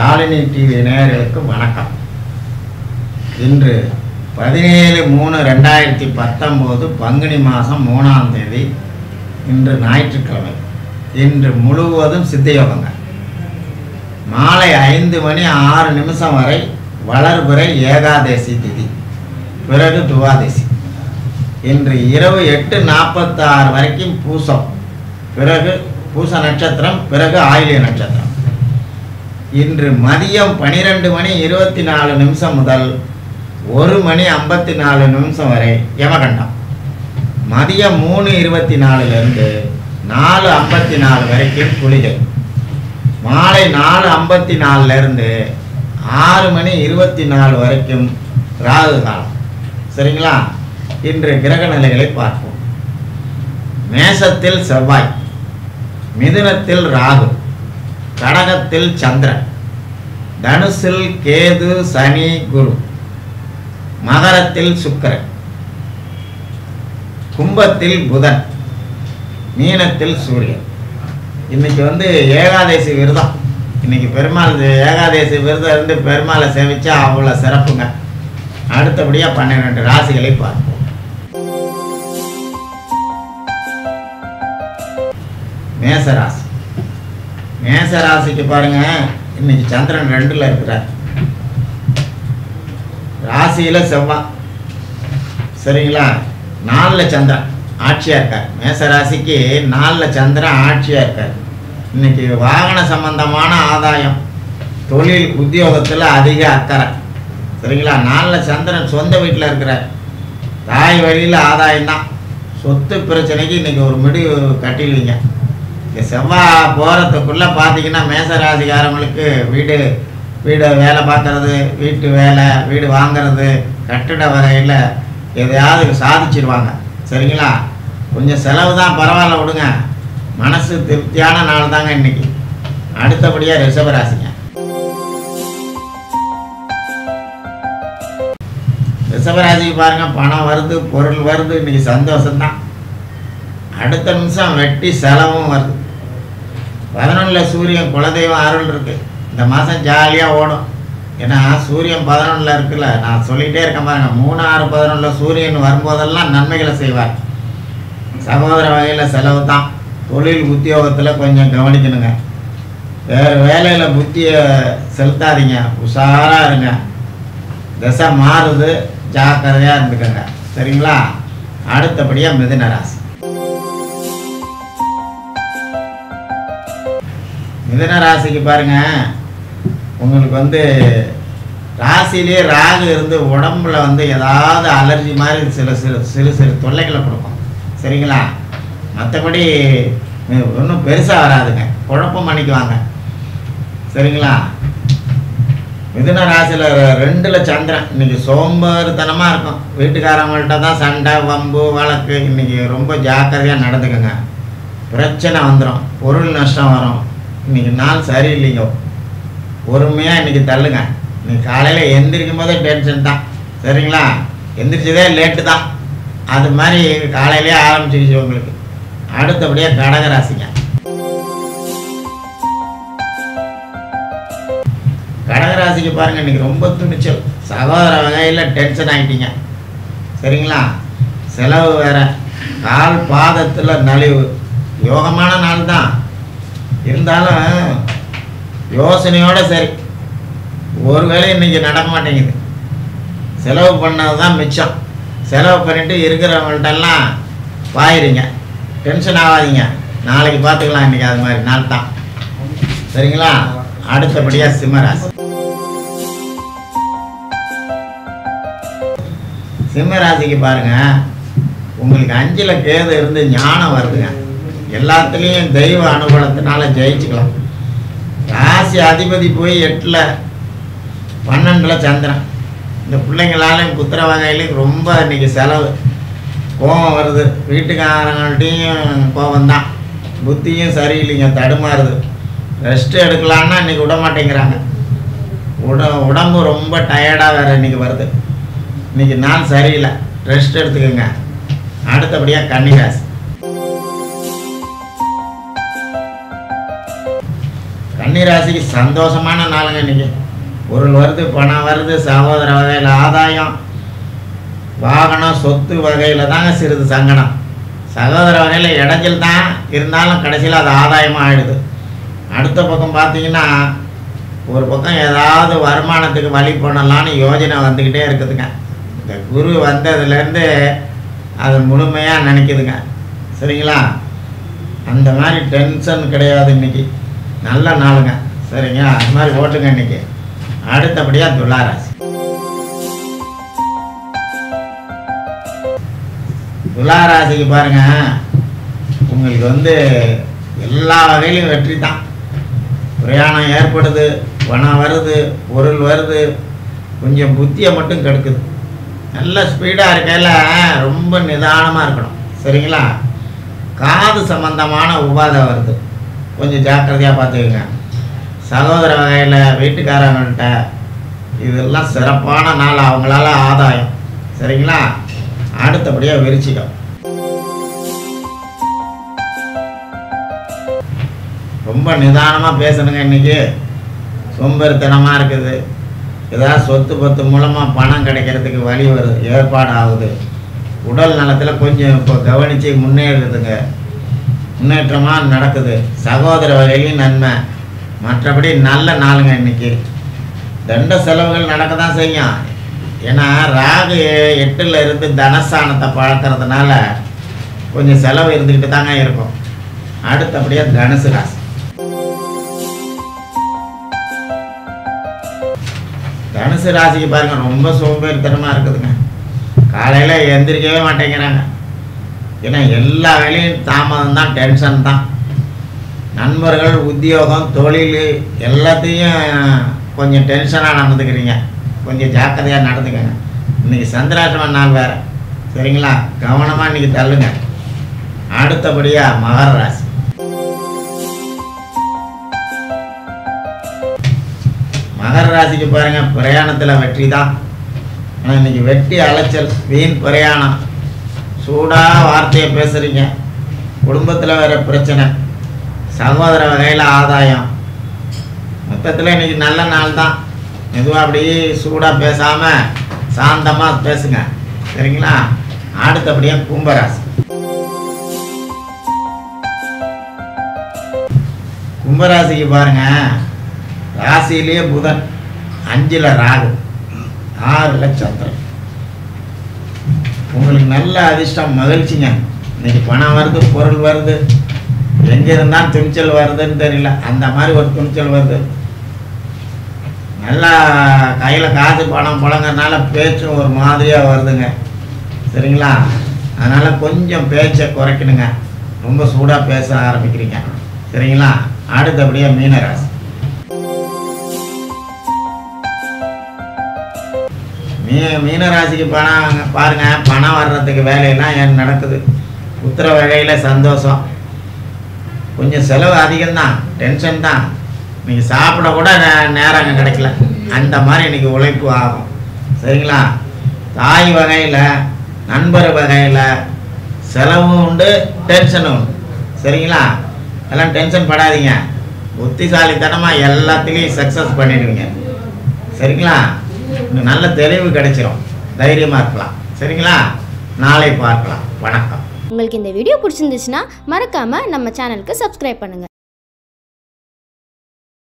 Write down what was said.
Shalini TV நேயர்களுக்கு வணக்கம். இன்று பதினேழு மூணு ரெண்டாயிரத்தி பத்தொம்போது பங்குனி மாதம் மூணாம் தேதி இன்று ஞாயிற்றுக்கிழமை. இன்று முழுவதும் சித்தயோகங்க மாலை ஐந்து மணி ஆறு நிமிஷம் வரை வளர்பிறை ஏகாதேசி திதி பிறகு துவாதேசி. இன்று இரவு எட்டு நாற்பத்தாறு வரைக்கும் பூசம் பிறகு பூச நட்சத்திரம் பிறகு ஆயிலிய நட்சத்திரம். இன்று மதியம் பனிரெண்டு மணி இருபத்தி நாலு நிமிஷம் முதல் ஒரு மணி ஐம்பத்தி நாலு நிமிஷம் வரை யமகண்டம். மதியம் மூணு இருபத்தி நாலுலேருந்து நாலு ஐம்பத்தி நாலு வரைக்கும் குளிகை. மாலை நாலு ஐம்பத்தி நாலுலேருந்து ஆறு மணி இருபத்தி நாலு வரைக்கும் ராகு காலம். சரிங்களா? இன்று கிரக நிலைகளை பார்ப்போம். மேசத்தில் செவ்வாய் மிதுனத்தில் ராகு. கடகத்தில் சந்திரன் தனுசில் கேது சனி குரு மகரத்தில் சுக்கிரன் கும்பத்தில் புதன் மீனத்தில் சூரியன். இன்னைக்கு வந்து ஏகாதசி விரதம். இன்னைக்கு பெருமாள் ஏகாதசி விரதம் இருந்து பெருமாளை சேவிச்சா அவ்வளோ சிறப்புங்க. அடுத்தபடியாக பன்னிரெண்டு ராசிகளை பார்ப்போம். மேசராசி. மேச ராசிக்கு பாருங்க. இன்னைக்கு சந்திரன் ரெண்டுல இருக்கிறார். ராசியில செவ்வாய் சரிங்களா? நாலில் சந்திரன் ஆட்சியா இருக்கார். மேச ராசிக்கு நாலில் சந்திரன் ஆட்சியா இருக்கார். இன்னைக்கு வாகன சம்பந்தமான ஆதாயம். தொழில் உத்தியோகத்தில் அதிக அக்கறை. சரிங்களா? நாலில் சந்திரன் சொந்த வீட்டில் இருக்கிறார். தாய் வழியில் ஆதாயம் தான் சொத்து பிரச்சனைக்கு இன்னைக்கு ஒரு முடிவு கட்டிடுவீங்க. செவ்வாய் போகிறதுக்குள்ளே பார்த்தீங்கன்னா மேசராசிகாரங்களுக்கு வீடு வீடு வேலை பார்க்கறது வீட்டு வேலை வீடு வாங்குறது கட்டிட வகையில் எதையாவது சாதிச்சிருவாங்க. சரிங்களா? கொஞ்சம் செலவு தான் பரவாயில்ல விடுங்க. மனசு திருப்தியான நாள் தாங்க இன்னைக்கு. அடுத்தபடியாக ரிஷபராசிங்க. ரிஷபராசிக்கு பாருங்க பணம் வருது பொருள் வருது இன்னைக்கு சந்தோஷம்தான். அடுத்த நிமிஷம் வெட்டி செலவும் வருது. பதினொன்றில் சூரியன் குலதெய்வம் அருள் இருக்கு. இந்த மாதம் ஜாலியாக ஓடும். ஏன்னா சூரியன் பதினொன்றில் இருக்குல்ல நான் சொல்லிகிட்டே இருக்க பாருங்க மூணு ஆறு பதினொன்றில் சூரியன் வரும்போதெல்லாம் நன்மைகளை செய்வார். சகோதர வகையில் செலவு தான். தொழில் உத்தியோகத்தில் கொஞ்சம் கவனிக்கணுங்க. வேறு வேலையில் புத்தியை செலுத்தாதீங்க. உஷாராக இருங்க. திசை மாறுது. ஜாக்கிரதையாக இருந்துக்கோங்க. சரிங்களா? அடுத்தபடியாக மிதுன ராசி. மிதன ராசிக்கு பாருங்க. உங்களுக்கு வந்து ராசியிலே ராகு இருந்து உடம்புல வந்து ஏதாவது அலர்ஜி மாதிரி சில சிறு சிறு சிறு தொல்லைகளை கொடுக்கும். சரிங்களா? மற்றபடி ஒன்றும் பெருசாக வராதுங்க. குழப்பம் பண்ணிக்குவாங்க. சரிங்களா? மிதுன ராசியில் ரெண்டில் சந்திரன். இன்னைக்கு சோம்பேறித்தனமாக இருக்கும். வீட்டுக்காரங்கள்ட்ட தான் சண்டை வம்பு வழக்கு. இன்னைக்கு ரொம்ப ஜாக்கிரதையாக நடந்துக்குங்க. பிரச்சனை வந்துடும் பொருள் நஷ்டம் வரும். இன்னைக்கு நாள் சரியில்லைங்க. பொறுமையாக இன்னைக்கு தள்ளுங்க. இன்னைக்கு காலையில் எந்திரிக்கும் போதே டென்ஷன் தான். சரிங்களா? எந்திரிச்சதே லேட்டு தான். அது மாதிரி காலையிலே ஆரம்பிச்சிருச்சு உங்களுக்கு. அடுத்தபடியாக கடகராசிங்க கடகராசிக்கு பாருங்க இன்னைக்கு ரொம்ப துணிச்சல். சகோதர வகையில் டென்ஷன் ஆகிட்டீங்க சரிங்களா? செலவு வேற. கால் பாதத்தில் நலிவு. யோகமான நாள் தான். இருந்தாலும் யோசனையோடு சரி. ஒரு இன்றைக்கி இன்னைக்கு நடக்க மாட்டேங்குது. செலவு பண்ணது தான் மிச்சம். செலவு பண்ணிட்டு இருக்கிறவங்கள்ட்டெல்லாம் பாயிருங்க டென்ஷன் ஆகாதீங்க. நாளைக்கு பார்த்துக்கலாம் இன்னைக்கு அது மாதிரி. நாள் தான் சரிங்களா? அடுத்தபடியாக சிம்மராசி. சிம்மராசிக்கு பாருங்கள் உங்களுக்கு அஞ்சில் கேது இருந்து ஞானம் வருதுங்க. எல்லாத்துலேயும் தெய்வ அனுகூலத்தினால ஜெயிச்சுக்கலாம். ராசி அதிபதி போய் எட்டில் பன்னெண்டில் சந்திரன். இந்த பிள்ளைங்களாலையும் புத்திர வகையிலையும் ரொம்ப இன்றைக்கி செலவு. கோபம் வருது. வீட்டுக்காரங்கள்ட்டையும் கோபம் தான் புத்தியும் சரியில்லைங்க தடுமாறுது. ரெஸ்ட் எடுக்கலான்னா இன்றைக்கி விட மாட்டேங்கிறாங்க. உட உடம்பு ரொம்ப டயர்டாக வேறு இன்னைக்கு வருது. இன்னைக்கு நாள் சரியில்லை. ரெஸ்ட் எடுத்துக்கோங்க. அடுத்தபடியாக கன்னிராசி. கன்னிராசிக்கு சந்தோஷமான நாளுங்க இன்னைக்கு. பொருள் வருது பணம் வருது சகோதர வகையில் ஆதாயம் வாகனம் சொத்து வகையில் தாங்க சிறிது சங்கடம். சகோதர வகையில் இடைஞ்சல் தான் இருந்தாலும் கடைசியில் அது ஆதாயமாக ஆகிடுது அடுத்த பக்கம் பார்த்தீங்கன்னா ஒரு பக்கம் ஏதாவது வருமானத்துக்கு வழி பண்ணலான்னு யோஜனை வந்துக்கிட்டே இருக்குதுங்க. இந்த குரு வந்ததுலேருந்து அது முழுமையாக நினைக்குதுங்க. சரிங்களா? அந்த மாதிரி டென்ஷன் கிடையாது இன்றைக்கி நல்ல நாளுங்க. சரிங்க? அது மாதிரி ஓட்டுங்க இன்னைக்கு. அடுத்தபடியாக துளாராசி. துளாராசிக்கு பாருங்க. உங்களுக்கு வந்து எல்லா வகையிலும் வெற்றி தான். பிரயாணம் ஏற்படுது பணம் வருது பொருள் வருது. கொஞ்சம் புத்தியை மட்டும் கெடுக்குது. நல்ல ஸ்பீடாக இருக்கையில் ரொம்ப நிதானமாக இருக்கணும். சரிங்களா? காது சம்பந்தமான உபாதை வருது. கொஞ்சம் ஜாக்கிரதையாக பார்த்துக்கோங்க. சகோதர வகையில் வீட்டுக்காரங்கள்ட்ட இதெல்லாம் சிறப்பான நாள் அவங்களால ஆதாயம். சரிங்களா? அடுத்தபடியாக விரிச்சிக்கும் ரொம்ப நிதானமாக பேசணுங்க இன்னைக்கு. சோம்பேறித்தனமாக இருக்குது. ஏதாவது சொத்து பத்து மூலமாக பணம் கிடைக்கிறதுக்கு வழி வருது ஏற்பாடு ஆகுது. உடல் நலத்தில் கொஞ்சம் இப்போ கவனித்து முன்னேறுதுங்க. முன்னேற்றமாக நடக்குது. சகோதர வகையிலையும் நன்மை. மற்றபடி நல்ல நாளுங்க இன்னைக்கு. தண்ட செலவுகள் நடக்க தான் செய்யும். ஏன்னா ராகு எட்டில் இருந்து தனஸ்தானத்தை பழக்கிறதுனால கொஞ்சம் செலவு இருந்துக்கிட்டு தாங்க இருக்கும். அடுத்தபடியாக தனுசு ராசி. தனுசு ராசிக்கு பாருங்கள் ரொம்ப சோம்பேறித்தனமாக இருக்குதுங்க. காலையில் எந்திரிக்கவே மாட்டேங்கிறாங்க. ஏன்னா எல்லா வேலையும் தாமதம் தான் டென்ஷன் தான் நண்பர்கள் உத்தியோகம் தொழில் எல்லாத்தையும் கொஞ்சம் டென்ஷனாக நடந்துக்கிறீங்க. கொஞ்சம் ஜாக்கிரதையாக நடந்துக்கங்க. இன்னைக்கு சந்திராஷ்டம நாள் வேறு. சரிங்களா? கவனமாக இன்னைக்கு தள்ளுங்க. அடுத்தபடியாக மகர ராசி. மகர ராசிக்கு பாருங்கள் பிரயாணத்தில் வெற்றி தான் ஆனால் இன்னைக்கு வெட்டி அலைச்சல் வீண் பிரயாணம். சூடாக வார்த்தையை பேசுகிறீங்க குடும்பத்தில் வேறு பிரச்சனை. சகோதர வகையில் ஆதாயம். மொத்தத்தில் இன்றைக்கி நல்ல நாள் தான். மெதுவாக அப்படியே சூடாக பேசாமல் சாந்தமாக பேசுங்க. சரிங்களா? அடுத்தபடியாக கும்பராசி. கும்பராசிக்கு பாருங்க. ராசியிலேயே புதன். அஞ்சில் ராகு. ஆறில் சந்திரன் உங்களுக்கு நல்ல அதிர்ஷ்டம் மகிழ்ச்சிங்க. இன்னைக்கு பணம் வருது பொருள் வருது எங்கே இருந்தால் துணிச்சல் வருதுன்னு தெரியல. அந்த மாதிரி ஒரு துணிச்சல் வருது. நல்லா கையில் காசு பணம் புழங்கறனால பேச்சும் ஒரு மாதிரியாக வருதுங்க. சரிங்களா? அதனால் கொஞ்சம் பேச்சை குறைக்கணுங்க. ரொம்ப சூடாக பேச ஆரம்பிக்கிறீங்க. சரிங்களா? அடுத்தபடியாக மீனராசி. மீ மீனராசிக்கு பணம் பாருங்கள் பணம் வர்றதுக்கு வேலையெல்லாம் ஏன் நடக்குது? உத்தர வகையில் சந்தோஷம். கொஞ்சம் செலவு அதிகம்தான் டென்ஷன் தான். நீங்கள் சாப்பிட கூட நே- நேரம் கிடைக்கல. அந்த மாதிரி இன்றைக்கி உழைப்பு ஆகும். சரிங்களா? தாய் வகையில் நண்பர் வகையில் செலவும் உண்டு டென்ஷனும் உண்டு. சரிங்களா? எல்லாம் டென்ஷன் படாதீங்க. புத்திசாலித்தனமாக எல்லாத்துலேயும் சக்ஸஸ் பண்ணிடுவீங்க. சரிங்களா? நல்ல தெளிவு கிடைச்சிரும். தைரியமாக இருக்கலாம். சரிங்களா? நாளை பார்க்கலாம். வணக்கம். உங்களுக்கு இந்த வீடியோ பிடிச்சிருந்துச்சுன்னா மறக்காமல் நம்ம சேனலுக்கு சப்ஸ்கிரைப் பண்ணுங்கள்